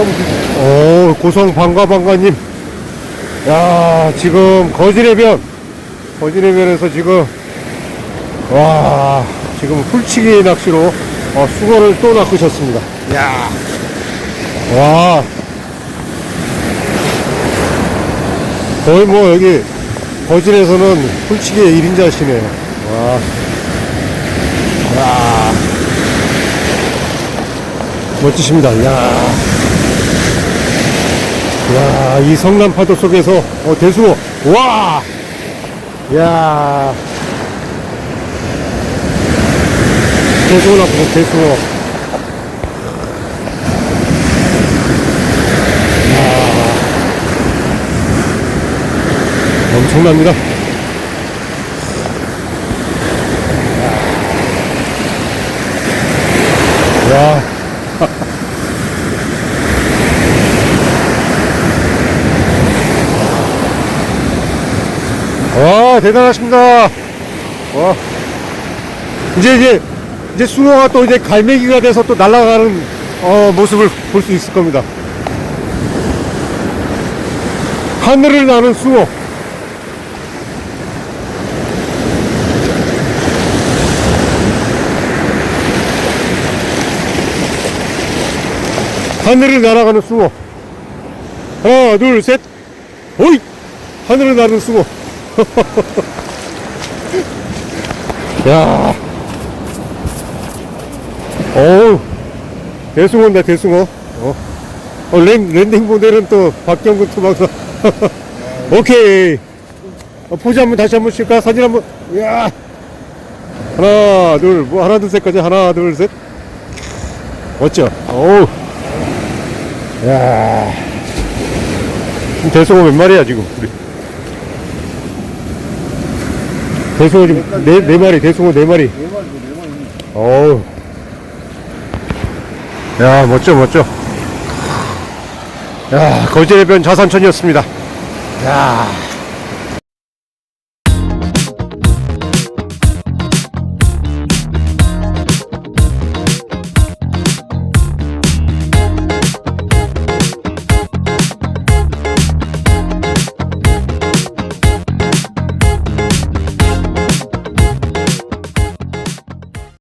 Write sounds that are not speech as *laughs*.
오, 고성 방가방가님. 야, 지금 거질해변, 거질해변에서 지금, 와, 지금 훌치기 낚시로 어, 수건을 또 낚으셨습니다. 야, 와. 거의 뭐 여기 거질에서는 훌치기의 1인자시네요. 와. 야. 멋지십니다. 야. 야, 이 성남 파도 속에서, 어, 대수호. 와! 야 대수호 나쁘고, 대수호. 야 엄청납니다. 야 *laughs* 와 대단하십니다. 와 이제 이제 이제 숭어가 또 이제 갈매기가 돼서 또 날아가는 어, 모습을 볼 수 있을 겁니다. 하늘을 나는 숭어. 하늘을 날아가는 숭어. 하나, 둘, 셋. 오이! 하늘을 나는 숭어. *laughs* 야. 어우. 대숭어인데, 대숭어. 어. 어, 랜, 랜딩 모델은 또 박경근 투박사. *laughs* 오케이. 어, 포즈 한번 다시 한번 칠까? 사진 한번. 야 하나, 둘, 뭐, 하나, 둘, 셋까지. 하나, 둘, 셋. 멋져. 어우. 야 대성어 몇 마리야, 지금, 우리? 대성어 지금 네, 네 마리, 대성어 네 마리. 어우. 야, 멋져, 멋져. 야, 거제해변 자산천이었습니다. 야.